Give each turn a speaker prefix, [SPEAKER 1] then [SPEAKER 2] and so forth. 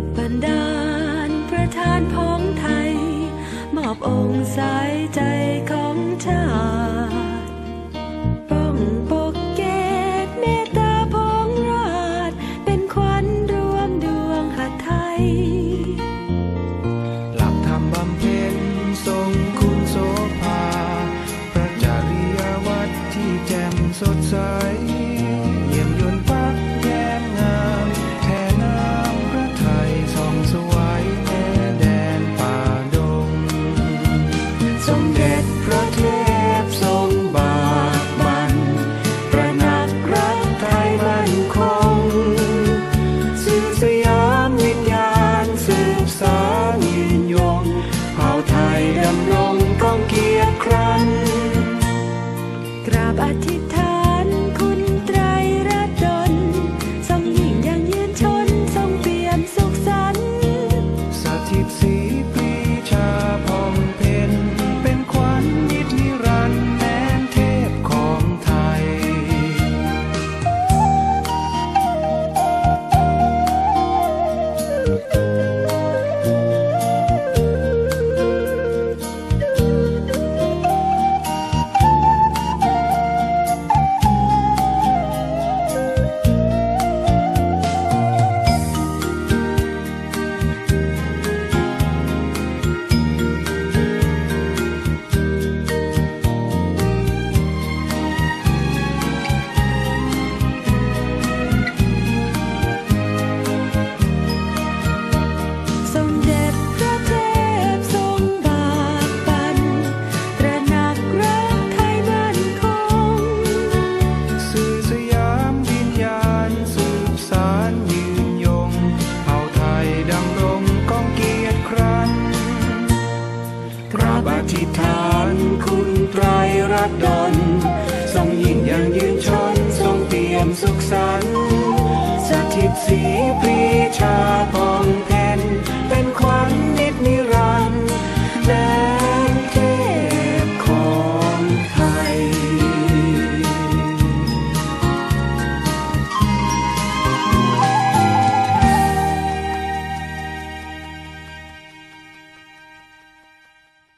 [SPEAKER 1] พบันดาลประธานพ้องไทย มอบองค์สายใจของชาติป้องปกเกตเมตตาพ้องราช เป็นขวัญรวมดวงหัตไทย
[SPEAKER 2] หลักธรรมบำเพ็ญทรงคุณโสภา พระจริยวัตรที่แจ่มสดใส สมเด็จพระเทพทรงบากบัน ประนักรักไทยมั่นคงสื่อสยามวิญญาณสืบสานยืนยงเผ่าไทยดำรงก้องเกียรติครั้น
[SPEAKER 1] กราบอธิษฐานคุณไตรรัตนทรงยิ่งยังยืนชนทรงเปี่ยมสุขสันต์
[SPEAKER 2] สถิตสี ธิษฐานคุณไตรรัตน์ดลทรงยิ่งยังยืนชนทรงเตรียมสุขสันต์สถิตสีปรีชาพอ